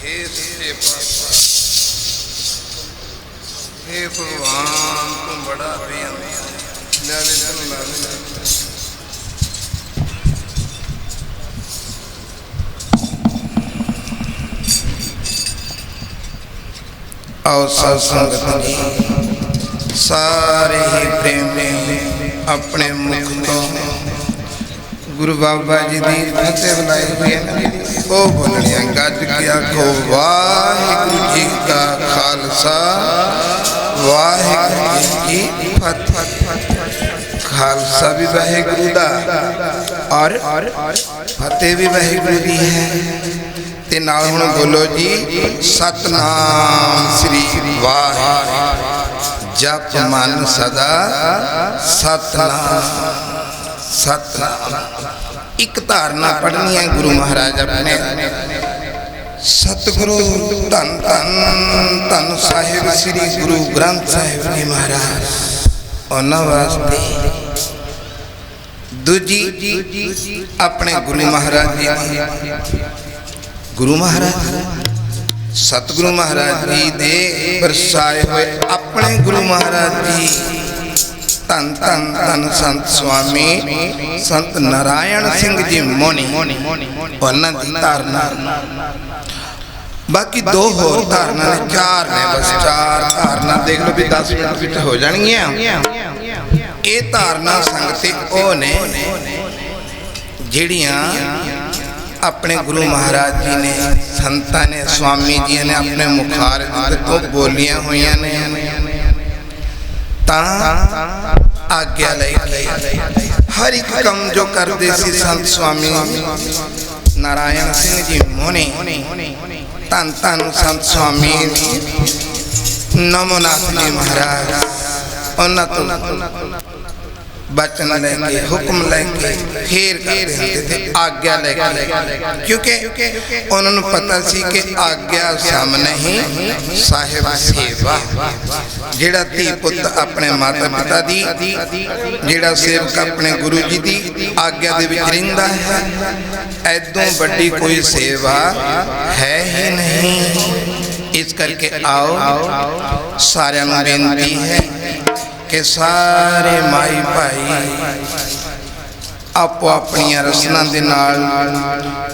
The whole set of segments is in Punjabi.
हे ਸੱਚੇ ਪਾਤਸ਼ਾਹ हे ਭਗਵਾਨ, ਤੂੰ ਬੜਾ ਬੇਅੰਤ ਲੈ ਲੈ ਤੈਨੂੰ ਲਾ ਲੈ ਆਓ ਸਾਧ ਸੰਗਤ ਜੀ ਸਾਰੇ ਹੀ ਪ੍ਰੇਮੀ ਆਪਣੇ ਮੁਖ ਤੋਂ ਗੁਰੂ ਬਾਬਾ ਜੀ ਦੀ ਫਤਿਹ ਬੁਲਾਈ ਹੋਈ ਹੈ। ਉਹ ਬੋਲਣੀਆਂ ਗੱਜ ਕੇ ਆਖੋ, ਵਾਹਿਗੁਰੂ ਜੀ ਕਾ ਖਾਲਸਾ, ਵਾਹਿਗੁਰੂ ਜੀ ਕੀ ਫਤਿਹ। ਖਾਲਸਾ ਵੀ ਵਾਹਿਗੁਰੂ ਦਾ ਔਰ ਫਤਿਹ ਵੀ ਵਾਹਿਗੁਰੂ ਦੀ ਹੈ। ਤੇ ਨਾਲ ਹੁਣ ਬੋਲੋ ਜੀ, ਸਤਨਾਮ ਸ੍ਰੀ ਵਾਹਿਗੁਰੂ। ਜਪ ਮਨ ਸਦਾ ਸਤਨਾਮ। ਸਤਨਾਮ ਇੱਕ ਧਾਰਨਾ ਪੜ੍ਹਨੀ ਹੈ ਗੁਰੂ ਮਹਾਰਾਜ ਆਪਣੇ। ਸਤਿਗੁਰੂ ਧੰਨ ਧੰਨ ਧੰਨ ਸਾਹਿਬ, ਸ੍ਰੀ ਗੁਰੂ ਗ੍ਰੰਥ ਸਾਹਿਬ ਜੀ ਮਹਾਰਾਜ, ਉਹਨਾਂ ਵਾਸਤੇ। ਦੂਜੀ, ਆਪਣੇ ਗੁਰੂ ਮਹਾਰਾਜ ਜੀ ਦੀ ਗੁਰੂ ਮਹਾਰਾਜ, ਸਤਿਗੁਰੂ ਮਹਾਰਾਜ ਜੀ ਦੇ ਵਰਸਾਏ ਹੋਏ ਆਪਣੇ ਗੁਰੂ ਮਹਾਰਾਜ ਜੀ ਧੰਨ ਧੰਨ ਧੰਨ ਸੰਤ ਸੁਆਮੀ, ਸੰਤ ਨਾਰਾਇਣ ਸਿੰਘ ਜੀ ਮੋਨੀ, ਉਹਨਾਂ ਦੀ ਧਾਰਨਾ। ਬਾਕੀ ਦੋ ਹੋਰ ਧਾਰਨਾ ਨੇ, ਚਾਰ ਨੇ ਬਸ, ਚਾਰ ਧਾਰਨਾ। ਦੇਖ ਲਓ ਵੀ 10 ਮਿੰਟ ਵਿੱਚ ਹੋ ਜਾਣਗੀਆਂ। ਇਹ ਧਾਰਨਾ ਸੰਗਤੇ ਉਹ ਨੇ, ਜਿਹੜੀਆਂ ਆਪਣੇ ਗੁਰੂ ਮਹਾਰਾਜ ਜੀ ਨੇ, ਸੰਤਾਂ ਨੇ ਸਵਾਮੀ ਜੀ ਨੇ ਆਪਣੇ ਮੁਖਾਰ ਤੋਂ ਬੋਲੀਆਂ ਹੋਈਆਂ ਨੇ। ਤਾਂ ਆਗਿਆ ਲਈ ਹਰ ਇੱਕ ਕੰਮ ਜੋ ਕਰਦੇ ਸੀ ਸੰਤ ਸਵਾਮੀ ਨਾਰਾਇਣ ਸਿੰਘ ਜੀ ਮੋਨੀ ਧੰਨ ਧੰਨ ਸੰਤ ਸਵਾਮੀ ਨਮੋਨਾਥ ਜੀ ਮਹਾਰਾਜ ਉਹਨਾਂ ਤੋਂ ਬਚਨ ਲੈ ਕੇ ਹੁਕਮ ਲੈ ਕੇ ਫੇਰ ਕਰਦੇ ਹੁੰਦੇ ਤੇ ਆਗਿਆ ਲੈ ਕੇ ਕਿਉਂਕਿ ਉਹਨਾਂ ਨੂੰ ਪਤਾ ਸੀ ਕਿ ਆਗਿਆ ਸਾਹਮਣੇ ਹੀ ਸਾਹਿਬ ਸੇਵਾ ਜਿਹੜਾ ਧੀ ਪੁੱਤ ਆਪਣੇ ਮਾਤਾ ਪਿਤਾ ਦੀ ਜਿਹੜਾ ਸੇਵਕ ਆਪਣੇ ਗੁਰੂ ਜੀ ਦੀ ਆਗਿਆ ਦੇ ਵਿੱਚ ਰਹਿੰਦਾ ਹੈ ਐਦੋਂ ਵੱਡੀ ਕੋਈ ਸੇਵਾ ਹੈ ਹੀ ਨਹੀਂ ਇਸ ਕਰਕੇ ਆਓ ਸਾਰਿਆਂ ਨੂੰ ਬੇਨਤੀ ਹੈ ਕਿ ਸਾਰੇ ਮਾਈ ਭਾਈ ਆਪੋ ਆਪਣੀਆਂ ਰਸਨਾਂ ਦੇ ਨਾਲ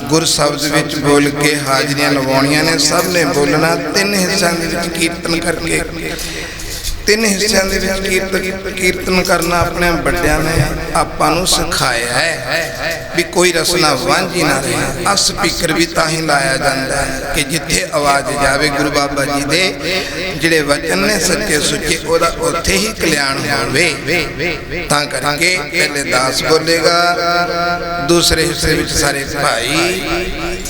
ਗੁਰ ਸ਼ਬਦ ਵਿੱਚ ਬੋਲ ਕੇ ਹਾਜ਼ਰੀਆਂ ਲਵਾਉਣੀਆਂ ਨੇ। ਸਭ ਨੇ ਬੋਲਣਾ, ਤਿੰਨ ਹਿੱਸਿਆਂ ਦੇ ਵਿੱਚ ਕੀਰਤਨ ਕਰਕੇ। ਤਿੰਨ ਹਿੱਸਿਆਂ ਦੇ ਵਿੱਚ ਕੀਰਤਨ ਕਰਨਾ ਆਪਣੇ ਵੱਡਿਆਂ ਨੇ ਆਪਾਂ ਨੂੰ ਸਿਖਾਇਆ ਹੈ। ਵੀ ਕੋਈ ਰਸਨਾ ਵਾਂਝੀ ਨਾ ਰਹੇ। ਆ ਸਪੀਕਰ ਵੀ ਤਾਂ ਹੀ ਲਾਇਆ ਜਾਂਦਾ ਹੈ ਕਿ ਜਿੱਥੇ ਆਵਾਜ਼ ਜਾਵੇ ਗੁਰੂ ਬਾਬਾ ਜੀ ਦੇ, ਜਿਹੜੇ ਵਚਨ ਨੇ ਸੱਚੇ ਸੁੱਚੇ, ਉਹਦਾ ਉੱਥੇ ਹੀ ਕਲਿਆਣ ਹੋਵੇ। ਤਾਂ ਕਰਕੇ ਪਹਿਲੇ ਦਾਸ ਬੋਲੇਗਾ, ਦੂਸਰੇ ਹਿੱਸੇ ਵਿੱਚ ਸਾਰੇ ਭਾਈ,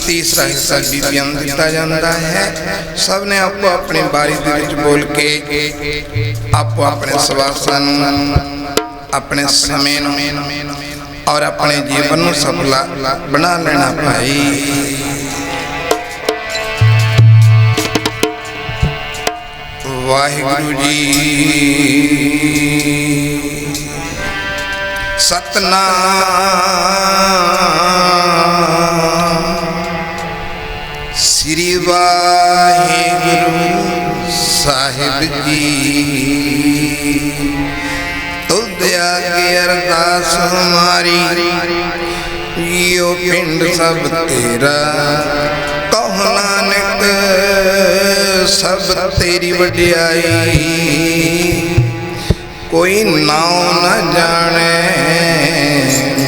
ਤੀਸਰਾ ਹਿੱਸਾ ਬੀਬੀਆਂ ਦਿੱਤਾ ਜਾਂਦਾ ਹੈ। ਸਭ ਨੇ ਆਪੋ ਆਪਣੇ ਬਾਰੀ ਦੇ ਵਿੱਚ ਬੋਲ ਕੇ ਆਪੋ ਆਪਣੇ ਸਵਾਸਾਂ ਨੂੰ, ਆਪਣੇ ਸਮੇਂ ਨੂੰ ਔਰ ਆਪਣੇ ਜੀਵਨ ਨੂੰ ਸਫਲਾ ਬਣਾ ਲੈਣਾ ਭਾਈ। ਵਾਹਿਗੁਰੂ ਜੀ। ਸਤਨਾਮ। ਅਰਦਾਸ ਹਮਾਰੀ ਯੋ ਪਿੰਡ ਸਭ ਤੇਰਾ। ਕਹ ਨਾਨਕ, ਸਭ ਤੇਰੀ ਵਡਿਆਈ। ਕੋਈ ਨਾਉ ਨ ਜਾਣੇ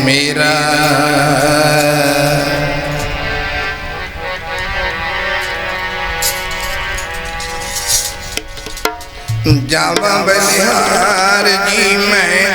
ਮੇਰਾ। ਜਾਵਾਂ ਬਲਿਹਾਰ ਜੀ ਮੈਂ।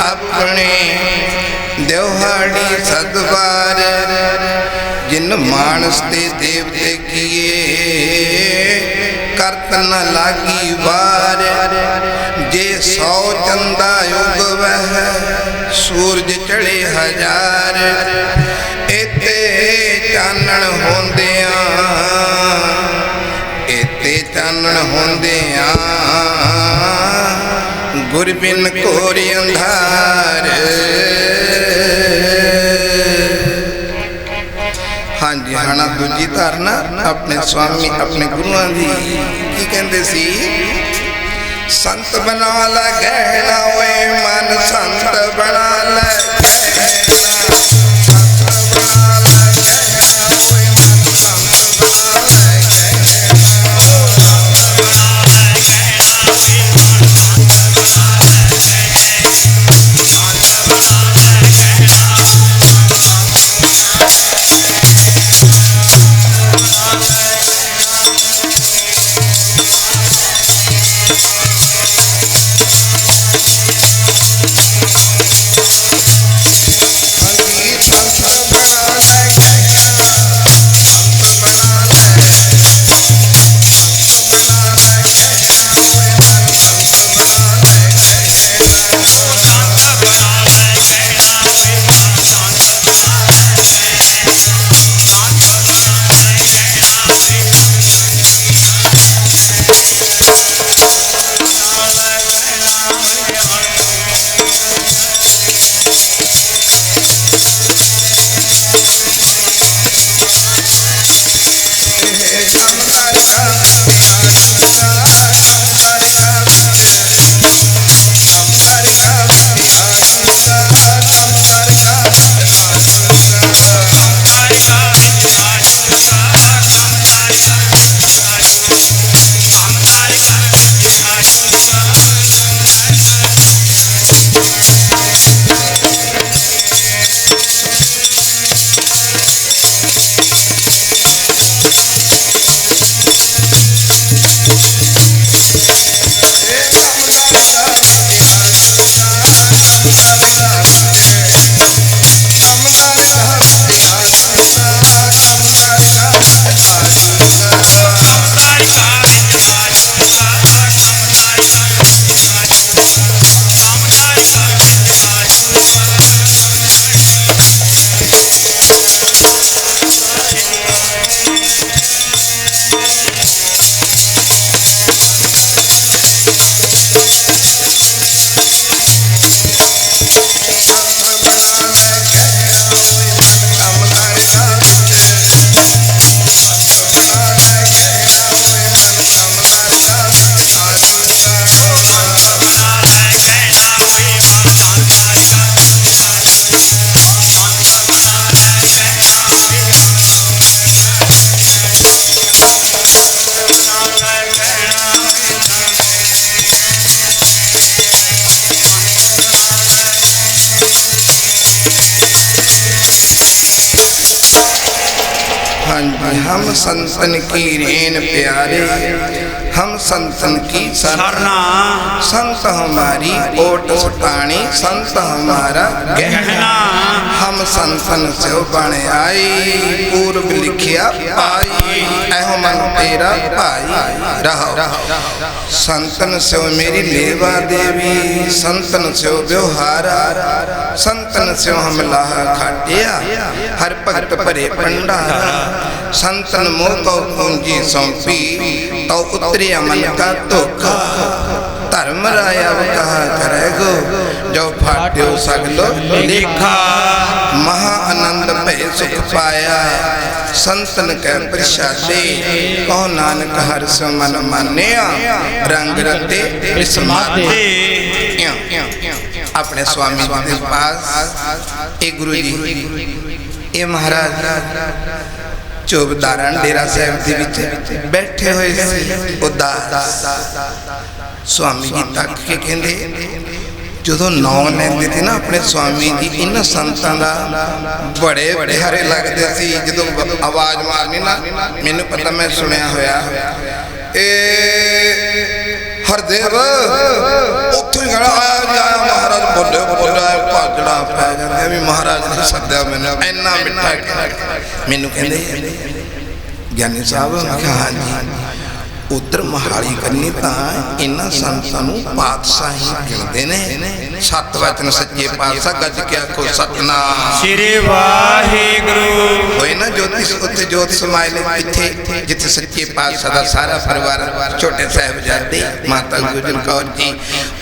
ਆਪਣੇ ਦਿਵਹਾੜੀ ਸਦਵਾਰ ਜਿਨ ਮਾਨਸ ਤੇ ਦੇਵਤੇ ਕੀਏ, ਕਰਤ ਨ ਲਾਗੀ ਵਾਰ, ਜੇ ਸੌ ਚੰਦਾ ਯੁਗ ਵਹਿ ਸੂਰਜ ਚੜੇ ਹਜ਼ਾਰ ਇਤੇ ਚਾਨਣ ਹੁੰਦਿਆਂ ਇਤੇ ਚਾਨਣ ਹੁੰਦਿਆਂ ਗੁਰ ਬਿਨ ਕੋਰ ਅੰਧਾਰ ਹਾਂਜੀ ਹਣਾ ਦੂਜੀ ਧਾਰਨਾ ਆਪਣੇ ਸਵਾਮੀ ਆਪਣੇ ਗੁਰੂਆਂ ਦੀ ਕੀ ਕਹਿੰਦੇ ਸੀ ਸੰਤ ਬਣਾ ਲੈ ਗਹਿਣਾ ਓਏ ਮਨ ਸੰਤ ਬਣਾ ਲੈ ਗਹਿਣਾ। संतन की रेन प्यारे हम संतन की सरना संत हमारी ओट पानी संत हमारा गहना ਹਮ ਸੰਤਨ ਸਿਉ ਬਣ ਆਈ, ਪੂਰਬ ਲਿਖਿਆ ਪਾਈ ਐਹੋ ਮਨ ਤੇਰਾ ਭਾਈ। ਰਹਾ ਸੰਤਨ ਸਿਉ ਮੇਰੀ ਲੇਵਾ ਦੇਵੀ, ਸੰਤਨ ਸਿਉ ਵਿਵਹਾਰਾ। ਸੰਤਨ ਸਿਉ ਹਮ ਲਾਹ ਖਾਟਿਆ, ਹਰ ਭਗਤ ਭਰੇ ਭੰਡਾਰਾ। ਸੰਤਨ ਮੋਹ ਕਉ ਪੂੰਜੀ ਸੌਂਪੀ, ਤਉ ਉਤਰਿਆ ਮਨ ਕਾ ਧੋਖਾ। ਧਰਮ ਰਾਇਆ ਕਹਾ ਕਰੇਗੋ ਜੋ ਫਾਟਿਓ ਸਗਲੋ ਲੇਖਾ ਮਹਾ ਆਨੰਦ ਭੈ ਸੁਖ ਪਾਇਆ ਸੰਤਨ ਕੈ ਪ੍ਰਸ਼ਾਦੇ ਕਹੋ ਨਾਨਕ ਹਰਿ ਸੋ ਮਨ ਮਾਨਿਆ ਰੰਗ ਰਤੇ ਬਿਸਮਾਤੇ ਆਪਣੇ ਸਵਾਮੀ ਜੀ ਦੇ ਪਾਸ ਇਹ ਗੁਰੂ ਜੀ ਇਹ ਮਹਾਰਾਜ ਚੋਬਦਾਰਨ ਡੇਰਾ ਸਾਹਿਬ ਦੇ ਵਿੱਚ ਬੈਠੇ ਹੋਏ ਸੀ ਉਦਾਸ ਸਵਾਮੀ ਜੀ ਤੱਕ ਕੇ ਕਹਿੰਦੇ ਜਦੋਂ ਨਾਂ ਲੈਂਦੇ ਤੇ ਨਾ ਆਪਣੇ ਸਵਾਮੀ ਜੀ, ਇਹਨਾਂ ਸੰਤਾਂ ਦਾ ਬੜੇ ਪਿਆਰੇ ਲੱਗਦੇ ਸੀ। ਜਦੋਂ ਆਵਾਜ਼ ਮਾਰਨੀ ਨਾ, ਮੈਨੂੰ ਪਤਾ ਮੈਂ ਸੁਣਿਆ ਹੋਇਆ। ਇਹ ਹਰਦੇਵ, ਉੱਥੋਂ ਹੀ ਖੜਾ ਆਇਆ ਜੀ ਆਇਆ ਮਹਾਰਾਜ, ਬੋਲੇ ਬੋਲੇ ਭਾਜੜਾ ਪੈ ਜਾਂਦੇ ਵੀ ਮਹਾਰਾਜ ਨੇ ਸੱਦਿਆ ਮੈਨੂੰ। ਇੰਨਾ ਮਿੱਠਾ ਮੈਨੂੰ ਕਹਿੰਦੇ ਗਿਆਨੀ ਸਾਹਿਬ, ਹਾਂਜੀ। ਉਧਰ ਮਹਾਲੀ ਕੰਨੀ ਤਾਂ ਇਹਨਾਂ ਸੰਤਾਂ ਨੂੰ ਪਾਤਸ਼ਾਹੀ ਕਹਿੰਦੇ ਨੇ ਸੱਤ ਵਚਨ ਸੱਚੇ ਪਾਤਸ਼ਾਹ ਗੱਜ ਕੇ ਆਖੋ ਸਤਨਾਮ ਸ੍ਰੀ ਵਾਹਿਗੁਰੂ ਹੋਏ ਨਾ ਜੋਤੀ ਉੱਥੇ ਜੋਤ ਸਮਾਏ ਨੇ ਇੱਥੇ ਜਿੱਥੇ ਸੱਚੇ ਪਾਤਸ਼ਾਹ ਦਾ ਸਾਰਾ ਪਰਿਵਾਰ ਛੋਟੇ ਸਾਹਿਬਜ਼ਾਦੇ ਮਾਤਾ ਗੁਜਰ ਕੌਰ ਜੀ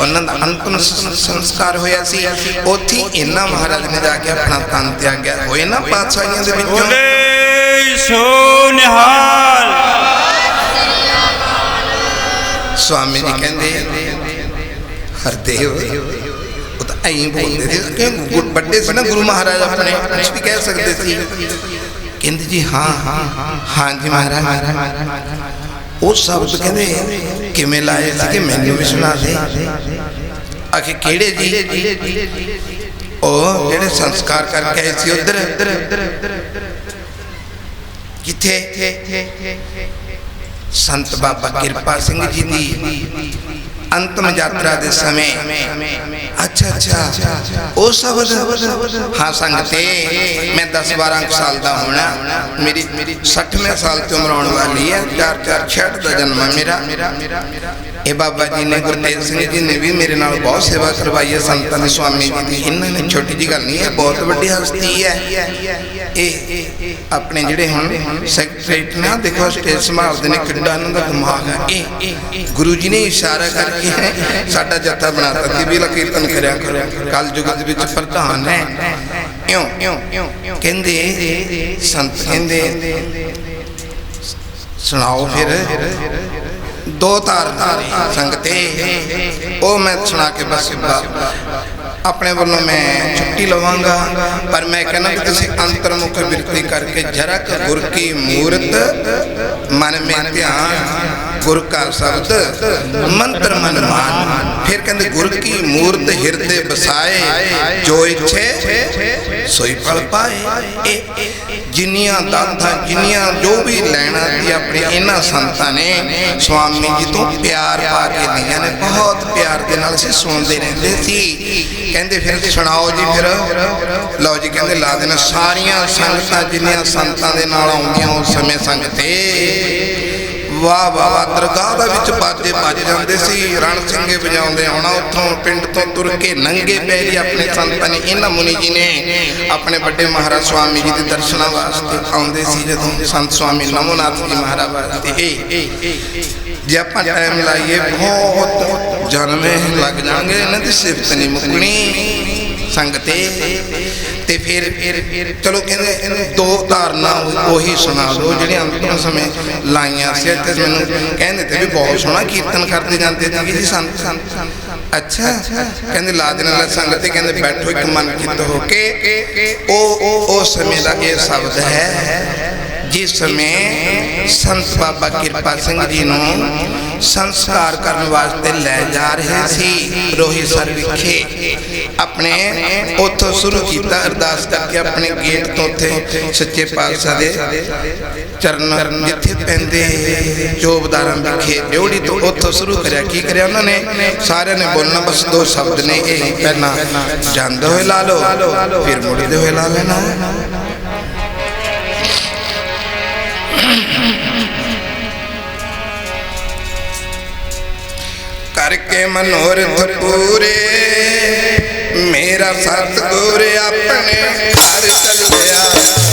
ਉਹਨਾਂ ਦਾ ਅੰਤਮ ਸ- ਸੰਸਕਾਰ ਹੋਇਆ ਸੀ ਉੱਥੇ ਹੀ ਇਹਨਾਂ ਮਹਾਰਾਜ ਨੇ ਜਾ ਕੇ ਆਪਣਾ ਤਨ ਤਿਆਗਿਆ ਹੋਏ ਨਾ ਪਾਤਸ਼ਾਹੀਆਂ ਦੇ ਵਿੱਚੋਂ ਬੋਲੇ ਸੋ ਨਿਹਾਲ ਸਵਾਮੀ ਜੀ ਕਹਿੰਦੇ ਹਰਦੇਵ ਉਹ ਤਾਂ ਐਂ ਬੋਲਦੇ ਸੀ ਕਿ ਗੁ- ਵੱਡੇ ਸੀ ਨਾ ਗੁਰੂ ਮਹਾਰਾਜ ਆਪਣੇ ਕੁਝ ਵੀ ਕਹਿ ਸਕਦੇ ਸੀ ਕਹਿੰਦੇ ਜੀ ਹਾਂ ਹਾਂ ਹਾਂ ਜੀ ਮਹਾਰਾਜ ਉਹ ਸ਼ਬਦ ਕਹਿੰਦੇ ਕਿਵੇਂ ਲਾਏ ਸੀ ਕਿ ਮੈਨੂੰ ਵੀ ਸੁਣਾ ਦੇ ਆਖੇ ਕਿਹੜੇ ਜੀ ਉਹ ਜਿਹੜੇ ਸੰਸਕਾਰ ਕਰਕੇ ਆਏ ਸੀ ਉਧਰ ਕਿੱਥੇ ਸੰਤ ਬਾਬਾ ਕਿਰਪਾ ਸਿੰਘ ਜੀ ਦੀ ਅੰਤਮ ਯਾਤਰਾ ਦੇ ਸਮੇਂ। ਅੱਛਾ ਅੱਛਾ। ਉਹ ਸ਼ਬਦ। ਹਾਂ, ਸੰਗਤੇ ਮੈਂ 10 12 ਸਾਲ ਦਾ ਹੋਣਾ। ਮੇਰੀ 60ਵੇਂ ਸਾਲ ਤੇ ਉਮਰ ਆਉਣ ਵਾਲੀ ਹੈ। ਚਾਰ ਚਾਰ ਛੇੜ ਦਾ ਜਨਮ ਮੇਰਾ। ਇਹ ਬਾਬਾ ਜੀ ਨੇ ਗੁਰਤੇਜ ਸਿੰਘ ਜੀ ਨੇ ਵੀ ਮੇਰੇ ਨਾਲ ਬਹੁਤ ਸੇਵਾ ਕਰਵਾਈ ਹੈ ਸੰਤਾਂ ਦੇ ਸਵਾਮੀ ਜੀ ਦੀ ਇਹਨਾਂ ਨੇ ਛੋਟੀ ਜੀ ਗੱਲ ਨਹੀਂ ਹੈ ਬਹੁਤ ਵੱਡੀ ਹਸਤੀ ਹੈ ਇਹ ਆਪਣੇ ਜਿਹੜੇ ਹੁਣ ਸੈਕਟਰੀਟ ਨੇ ਆਹ ਦੇਖੋ ਸਟੇਜ ਸੰਭਾਲਦੇ ਨੇ ਕਿੰਨਾ ਇਹਨਾਂ ਦਾ ਦਿਮਾਗ ਹੈ। ਇਹ ਗੁਰੂ ਜੀ ਨੇ ਇਸ਼ਾਰਾ ਕਰਕੇ ਸਾਡਾ ਜੱਥਾ ਬਣਾਤਾ ਸੀ ਵੀ ਲਾ ਕੀਰਤਨ ਕਰਿਆ ਕਰੋ। ਕਲ ਯੁਗ ਦੇ ਵਿੱਚ ਪ੍ਰਧਾਨ ਹੈ। ਇਉਂ ਇਉਂ, ਕਹਿੰਦੇ, ਸੰਤ ਕਹਿੰਦੇ, ਸੁਣਾਓ ਫਿਰ। ਦੋ ਤਾਰ ਸੰਗਤੇ ਉਹ ਮੈਂ ਸੁਣਾ ਕੇ ਬਸ ਬ- ਆਪਣੇ ਵੱਲੋਂ ਮੈਂ ਛੁੱਟੀ ਲਵਾਂਗਾ ਪਰ ਮੈਂ ਕਹਿੰਦਾ ਕਿ ਤੁਸੀਂ ਅੰਤਰਮੁਖ ਬਿਰਤੀ ਕਰਕੇ ਜਰਾ ਕੁ ਗੁਰ ਕੀ ਮੂਰਤ ਮਨ ਮੇ ਧਿਆਨ ਗੁਰ ਕਾ ਸ਼ਬਦ ਮੰਤਰ ਮਨ ਮਾਨ। ਫਿਰ ਕਹਿੰਦੇ, ਗੁਰ ਕੀ ਮੂਰਤ ਹਿਰਦੇ ਬਸਾਏ ਜੋ ਇੱਛੇ, ਸੋਈ ਫਲ ਪਾਏ। ਜਿੰਨੀਆਂ ਦਾਤਾਂ, ਜਿੰਨੀਆਂ ਜੋ ਵੀ ਲੈਣਾ ਸੀ ਆਪਣੇ ਇਹਨਾਂ ਸੰਤਾਂ ਨੇ, ਸਵਾਮੀ ਜੀ ਤੋਂ ਪਿਆਰ ਪਾ ਕੇ ਲਈਆਂ ਨੇ। ਬਹੁਤ ਪਿਆਰ ਦੇ ਨਾਲ ਅਸੀਂ ਸੁਣਦੇ ਰਹਿੰਦੇ ਸੀ। ਕਹਿੰਦੇ ਫਿਰ ਸੁਣਾਓ ਜੀ ਫਿਰ। ਲਓ ਜੀ, ਕਹਿੰਦੇ ਲਾ ਦੇਣਾ। ਸਾਰੀਆਂ ਸੰਗਤਾਂ ਜਿੰਨੀਆਂ ਸੰਤਾਂ ਦੇ ਨਾਲ ਆਉਂਦੀਆਂ, ਉਸ ਸਮੇਂ ਸੰਗਤੇ ਵਾਹ ਵਾਹ ਦਰਗਾਹ ਦੇ ਵਿੱਚ ਬਾਜੇ ਵੱਜ ਜਾਂਦੇ ਸੀ, ਰਣ ਸਿੰਘੇ ਵਜਾਉਂਦੇ ਆਉਣਾ ਉੱਥੋਂ ਪਿੰਡ ਤੋਂ ਤੁਰ ਕੇ ਨੰਗੇ ਪੈਰੀ ਆਪਣੇ ਸੰਤਾਂ ਨੇ। ਇਹਨਾਂ ਮੁਨੀ ਜੀ ਨੇ ਆਪਣੇ ਵੱਡੇ ਮਹਾਰਾਜ ਸਵਾਮੀ ਜੀ ਦੇ ਦਰਸ਼ਨਾਂ ਵਾਸਤੇ ਆਉਂਦੇ ਸੀ, ਜਦੋਂ ਸੰਤ ਸਵਾਮੀ ਨਮੋਨਾਥ ਜੀ ਮਹਾਰਾਜ ਵਾਸਤੇ। ਜੇ ਆਪਾਂ ਟਾਈਮ ਲਾਈਏ, ਬਹੁਤ ਜਨਮੇ ਲੱਗ ਜਾਣਗੇ, ਇਹਨਾਂ ਦੀ ਸਿਫਤ ਨਹੀਂ ਮੁੱਕਣੀ। ਸੰਗਤੇ ਤੇ ਫਿਰ ਚਲੋ ਕਹਿੰਦੇ ਦੋ ਧਾਰਨਾ ਉਹੀ ਸੁਣਾ ਦਿਓ ਜਿਹੜੀਆਂ ਅੰਤਮ ਸਮੇਂ ਲਾਈਆਂ ਸੀ ਤੇ ਮੈਨੂੰ ਕਹਿੰਦੇ ਤੇ ਵੀ ਬਹੁਤ ਸੋਹਣਾ ਕੀਰਤਨ ਕਰਦੇ ਜਾਂਦੇ ਸੀਗੇ ਜੀ ਸੰਤ ਅੱਛਾ, ਕਹਿੰਦੇ ਲਾ ਵਾਲਾ ਸੰਗਤ ਤੇ ਕਹਿੰਦੇ ਬੈਠੋ ਇੱਕ ਮਨ ਚਿੱਤ ਹੋ ਕੇ। ਉਹ ਉਹ ਸਮੇਂ ਦਾ ਇਹ ਸ਼ਬਦ ਹੈ, ਜਿਸ ਸਮੇਂ ਸੰਤ ਬਾਬਾ ਕਿਰਪਾ ਸਿੰਘ ਜੀ ਨੂੰ ਸੰਸਕਾਰ ਕਰਨ ਵਾਸਤੇ ਲੈ ਜਾ ਰਹੇ ਸੀ। ਰੋਹੀ ਸਰ ਵਿਖੇ ਆਪਣੇ ਉੱਥੋਂ ਸ਼ੁਰੂ ਕੀਤਾ ਅਰਦਾਸ ਕਰਕੇ ਆਪਣੇ ਗੇਟ ਤੋਂ ਉੱਥੇ ਸੱਚੇ ਪਾਤਸ਼ਾਹ ਦੇ ਚਰਨ ਜਿੱਥੇ ਪੈਂਦੇ ਜੋਬਦਾਰਾਂ ਵਿਖੇ ਡਿਉੜੀ ਤੋਂ ਉੱਥੋਂ ਸ਼ੁਰੂ ਕਰਿਆ। ਕੀ ਕਰਿਆ ਉਹਨਾਂ ਨੇ? ਸਾਰਿਆਂ ਨੇ ਬੋਲਣਾ, ਬਸ ਦੋ ਸ਼ਬਦ ਨੇ, ਇਹ ਪਹਿਲਾਂ ਜਾਂਦੇ ਹੋਏ ਲਾ ਲਓ, ਫਿਰ ਮੁੜਦੇ ਹੋਏ ਲਾ ਲੈਣਾ। ਕਰਕੇ ਮਨੋਰਥ ਪੂਰੇ ਮੇਰਾ ਸਤਿਗੁਰ ਆਪਣੇ ਘਰ ਚੱਲਿਆ ਗਿਆ।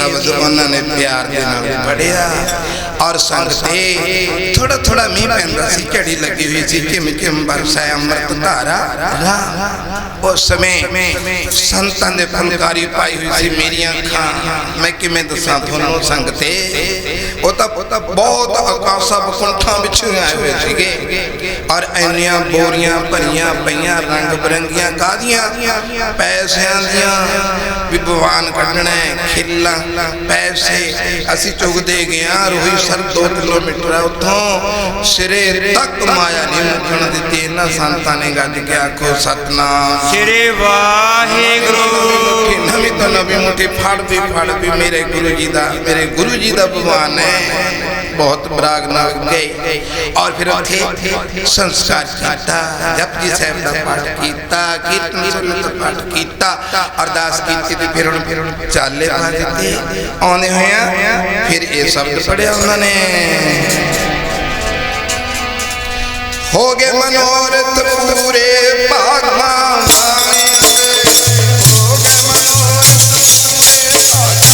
ਸ਼ਬਦ ਉਹਨਾਂ ਨੇ ਪਿਆਰ ਦੇ ਨਾਲ ਪੜਿਆ ਔਰ ਸੰਗਤੇ ਥੋੜਾ ਥੋੜਾ ਮੀਂਹ ਪੈਂਦਾ ਸੀ ਝੜੀ ਲੱਗੀ ਹੋਈ ਸੀ ਝਿਮ ਝਿਮ ਵਰਸਾ ਅੰਮ੍ਰਿਤ ਧਾਰਾ। ਰਾਹ। ਉਸ ਸਮੇਂ ਸੰਤਾਂ ਦੇ ਫੁਲਕਾਰੀ ਪਾਈ ਹੋਈ ਸੀ ਮੇਰੀਆਂ ਅੱਖਾਂ। ਮੈਂ ਕਿਵੇਂ ਦੱਸਾਂ ਤੁਹਾਨੂੰ ਸੰਗਤੇ ਉਹ ਤਾਂ ਬਹੁਤ ਆਕਾਸ਼ਾ ਬਕੁੰਠਾਂ ਵਿੱਚ ਆਏ ਹੋਏ ਸੀਗੇ। ਔਰ ਐਨੀਆਂ ਬੋਰੀਆਂ ਭਰੀਆਂ ਪਈਆਂ ਰੰਗ ਬਰੰਗੀਆਂ ਕਾਦੀਆਂ ਪੈਸਿਆਂ ਦੀਆਂ ਵੀ ਭਗਵਾਨ ਕੱਢਣਾ ਖਿੱਲਾਂ ਪੈਸੇ। ਅਸੀਂ ਚੁਗਦੇ ਗਿਆ ਰੋਹੀ ਸਰ 2 ਕਿਲੋਮੀਟਰ ਆ ਉੱਥੋਂ। ਸਿਰੇ ਤੱਕ ਮਾਇਆ ਨਹੀਂ ਮੁੱਕਣ ਦਿੱਤੀ ਇਹਨਾਂ ਸੰਤਾਂ ਨੇ ਗੱਜ ਕੇ ਆਖੋ ਸਤਨਾਮ। ਸ੍ਰੀ ਵਾਹਿਗੁਰੂ। ਨਵੀਂ ਤੋਂ ਨਵੀਂ ਮੁਠੀ ਫੜ ਵੀ ਫੜ ਵੀ। ਮੇਰੇ ਗੁਰੂ ਜੀ ਦਾ ਮੇਰੇ ਗੁਰੂ ਜੀ ਦਾ ਭਗਵਾਨ ਹੈ। ਬਹੁਤ ਬਰਾਗ ਨਾਲ ਗਏ ਔਰ ਫਿਰ ਉੱਥੇ ਸੰਸਕਾਰ ਕੀਤਾ ਜਪਜੀ ਸਾਹਿਬ ਦਾ ਪਾਠ ਕੀਤਾ ਕੀਰਤਨ ਸੁਨਤ ਪਾਠ ਕੀਤਾ ਅਰਦਾਸ ਕੀਤੀ ਤੇ ਫਿਰ ਹੁਣ ਚਾਲੇ ਪਾ ਦਿੱਤੇ ਆਉਂਦੇ ਹੋਇਆ ਫਿਰ ਇਹ ਸ਼ਬਦ ਪੜਿਆ ਉਹਨਾਂ ਨੇ ਹੋ ਗਏ ਮਨੋਰਥ ਪੂਰੇ ਭਾਗਵਾਨ ਹੋ ਗਏ ਮਨੋਰਥ ਪੂਰੇ ਭਾਗਵਾਨ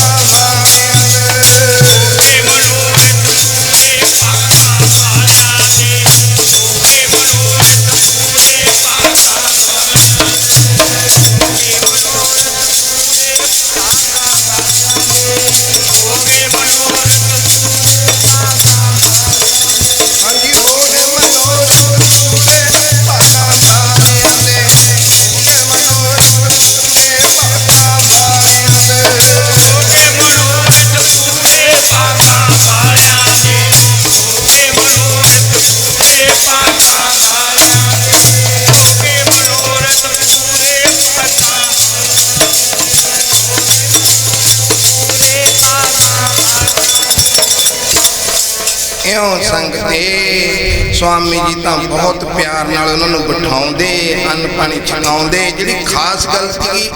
ਇਉਂ ਸੰਗਤੇ ਸਵਾਮੀ ਜੀ ਤਾਂ ਬਹੁਤ ਪਿਆਰ ਨਾਲ ਉਹਨਾਂ ਨੂੰ ਬਿਠਾਉਂਦੇ, ਅੰਨ ਪਾਣੀ ਛਕਾਉਂਦੇ। ਜਿਹੜੀ ਖਾਸ ਗੱਲ ਸੀ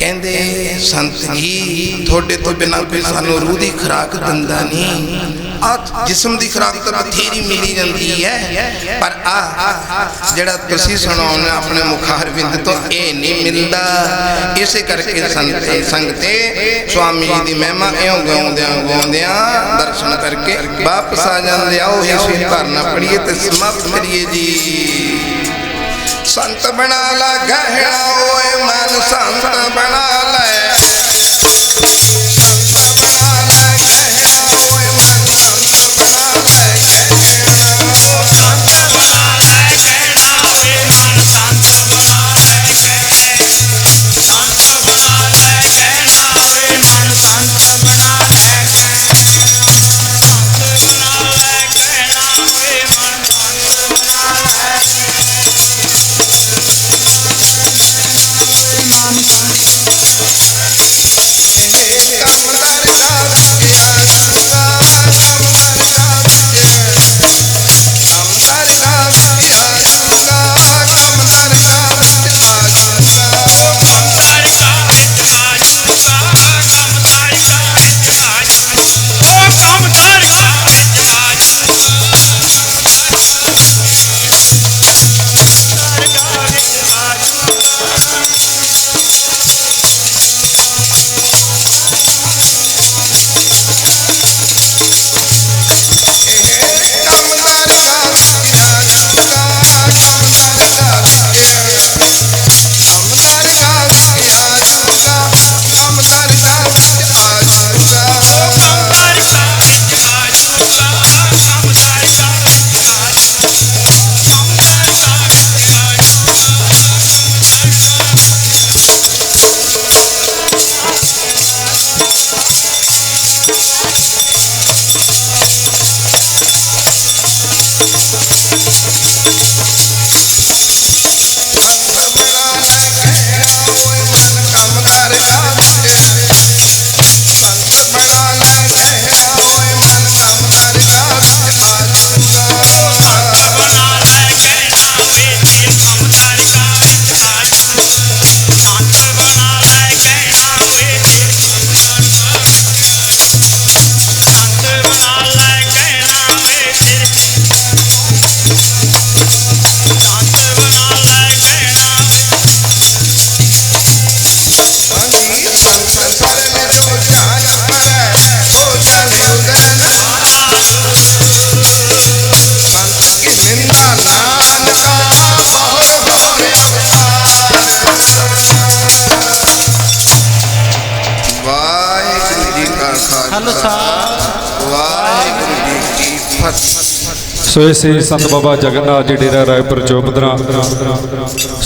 ਕਹਿੰਦੇ ਸੰਤ ਜੀ ਤੁਹਾਡੇ ਤੋਂ ਬਿਨਾਂ ਕੋਈ ਸਾਨੂੰ ਰੂਹ ਦੀ ਖੁਰਾਕ ਦਿੰਦਾ ਨਹੀਂ। ਆ ਜਿਸਮ ਦੀ ਖੁਰਾਕ ਤਾਂ ਬਥੇਰੀ ਮਿਲੀ ਜਾਂਦੀ ਹੈ ਪਰ ਆ ਜਿਹੜਾ ਤੁਸੀਂ ਸੁਣਾਉਣ ਆਪਣੇ ਮੁਖਾਰਵਿੰਦ ਤੋਂ ਇਹ ਨਹੀਂ ਮਿਲਦਾ। ਇਸੇ ਕਰਕੇ ਸੰਤ ਸੰਗਤੇ ਸਵਾਮੀ ਜੀ ਦੀ ਮਹਿਮਾ ਇਉਂ ਗਾਉਂਦਿਆਂ ਗਾਉਂਦਿਆਂ ਦਰਸ਼ਨ ਕਰਕੇ ਵਾਪਸ ਆ ਜਾਂਦੇ ਆਓ ਇਸੇ ਧਰਨਾ ਪੜੀਏ ਤੇ ਸਮਾਪਤ ਕਰੀਏ ਜੀ। ਸੰਤ ਬਣਾ ਲਾ ਗਹਿਣਾ ਓਏ ਮਨ ਸੰਤ ਬਣਾ ਲੈ। ਸੰਤ ਬਣਾ ਲੈ ਗਹਿਣਾ ਸੋ ਇਹ ਸੰਤ ਬਾਬਾ ਜਗਨਨਾਥ ਜੀ ਡੇਰਾ ਰਾਏਪੁਰ ਚੌਪਦਰਾ ਸੋ